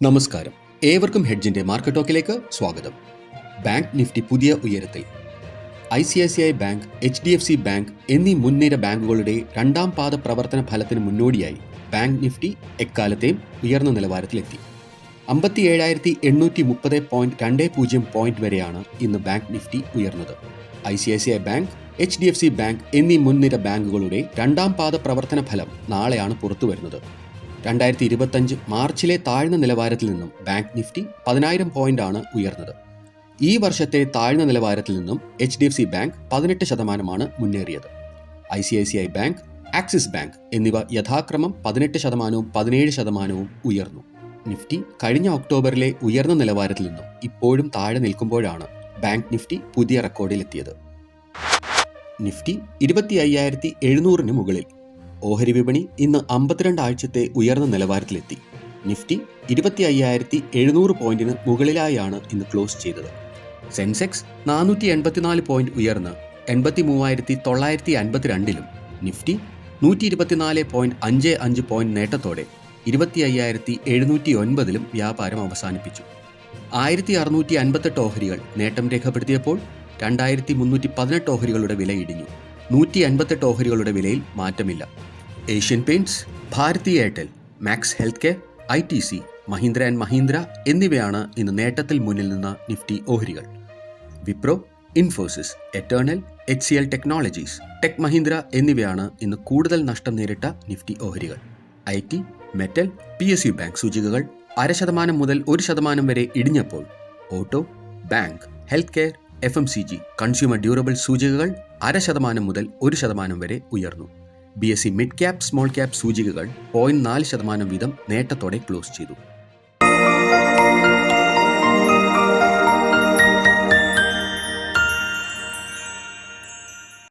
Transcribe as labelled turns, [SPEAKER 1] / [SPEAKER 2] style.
[SPEAKER 1] നമസ്കാരം. ഏവർക്കും ഹെഡ്ജിന്റെ മാർക്കറ്റ് ടോക്കിലേക്ക് സ്വാഗതം. ബാങ്ക് നിഫ്റ്റി പുതിയ ഉയരത്തിൽ. I C I C I bank H D F C bank എന്നീ മുൻനിര ബാങ്കുകളുടെ രണ്ടാം പാദ പ്രവർത്തന ഫലത്തിന് മുന്നോടിയായി ബാങ്ക് നിഫ്റ്റി എക്കാലത്തെയും ഉയർന്ന നിലവാരത്തിലെത്തി. അമ്പത്തി ഏഴായിരത്തി എണ്ണൂറ്റി മുപ്പത് പോയിന്റ് രണ്ട് പൂജ്യം പോയിന്റ് വരെയാണ് ഇന്ന് ബാങ്ക് നിഫ്റ്റി ഉയർന്നത്. I C I C I bank H D F C bank എന്നീ മുൻനിര ബാങ്കുകളുടെ രണ്ടാം പാദ പ്രവർത്തന ഫലം നാളെയാണ് പുറത്തുവരുന്നത്. രണ്ടായിരത്തി ഇരുപത്തഞ്ച് മാർച്ചിലെ താഴ്ന്ന നിലവാരത്തിൽ നിന്നും ബാങ്ക് നിഫ്റ്റി പതിനായിരം പോയിന്റ് ആണ് ഉയർന്നത്. ഈ വർഷത്തെ താഴ്ന്ന നിലവാരത്തിൽ നിന്നും H D F C bank പതിനെട്ട് ശതമാനമാണ് മുന്നേറിയത്. I C I C I bank Axis bank എന്നിവ യഥാക്രമം പതിനെട്ട് ശതമാനവും പതിനേഴ് ശതമാനവും ഉയർന്നു. നിഫ്റ്റി കഴിഞ്ഞ ഒക്ടോബറിലെ ഉയർന്ന നിലവാരത്തിൽ നിന്നും ഇപ്പോഴും താഴെ നിൽക്കുമ്പോഴാണ് ബാങ്ക് നിഫ്റ്റി പുതിയ റെക്കോർഡിലെത്തിയത് നിഫ്റ്റി ഇരുപത്തി അയ്യായിരത്തി എഴുന്നൂറിന് മുകളിൽ ഓഹരി വിപണി ഇന്ന് അമ്പത്തിരണ്ട് ആഴ്ചത്തെ ഉയർന്ന നിലവാരത്തിലെത്തി. നിഫ്റ്റി ഇരുപത്തി അയ്യായിരത്തി എഴുന്നൂറ് പോയിന്റിന് മുകളിലായാണ് ഇന്ന് ക്ലോസ് ചെയ്തത്. സെൻസെക്സ് നാനൂറ്റി എൺപത്തിനാല് പോയിന്റ് ഉയർന്ന് എൺപത്തി മൂവായിരത്തി തൊള്ളായിരത്തി അൻപത്തിരണ്ടിലും നിഫ്റ്റി നൂറ്റി ഇരുപത്തിനാല് പോയിന്റ് അഞ്ച് അഞ്ച് പോയിന്റ് നേട്ടത്തോടെ ഇരുപത്തി അയ്യായിരത്തി എഴുന്നൂറ്റി ഒൻപതിലും വ്യാപാരം അവസാനിപ്പിച്ചു. ആയിരത്തി അറുന്നൂറ്റി അൻപത്തെട്ട് ഓഹരികൾ നേട്ടം രേഖപ്പെടുത്തിയപ്പോൾ രണ്ടായിരത്തി മുന്നൂറ്റി പതിനെട്ട് ഓഹരികളുടെ വില ഇടിഞ്ഞു. നൂറ്റി അൻപത്തെട്ട് ഓഹരികളുടെ വിലയിൽ മാറ്റമില്ല. Asian Paints Bharti Airtel Max health care I T C Mahindra and Mahindra എന്നിവയാണ് ഇന്ന് നേട്ടത്തിൽ മുന്നിൽ നിന്ന നിഫ്റ്റി ഓഹരികൾ. Wipro Infosys Eternal H C L technologies tech Mahindra എന്നിവയാണ് ഇന്ന് കൂടുതൽ നഷ്ടം നേരിട്ട നിഫ്റ്റി ഓഹരികൾ. I T metal P S U bank സൂചികകൾ അര ശതമാനം മുതൽ ഒരു ശതമാനം വരെ ഇടിഞ്ഞപ്പോൾ auto bank health care F M C G consumer durable സൂചികകൾ അര ശതമാനം മുതൽ ഒരു ശതമാനം വരെ ഉയർന്നു. B S E mid cap small cap സൂചികകൾ പോയിന്റ് നാല് ശതമാനം വീതം നേട്ടത്തോടെ ക്ലോസ് ചെയ്തു.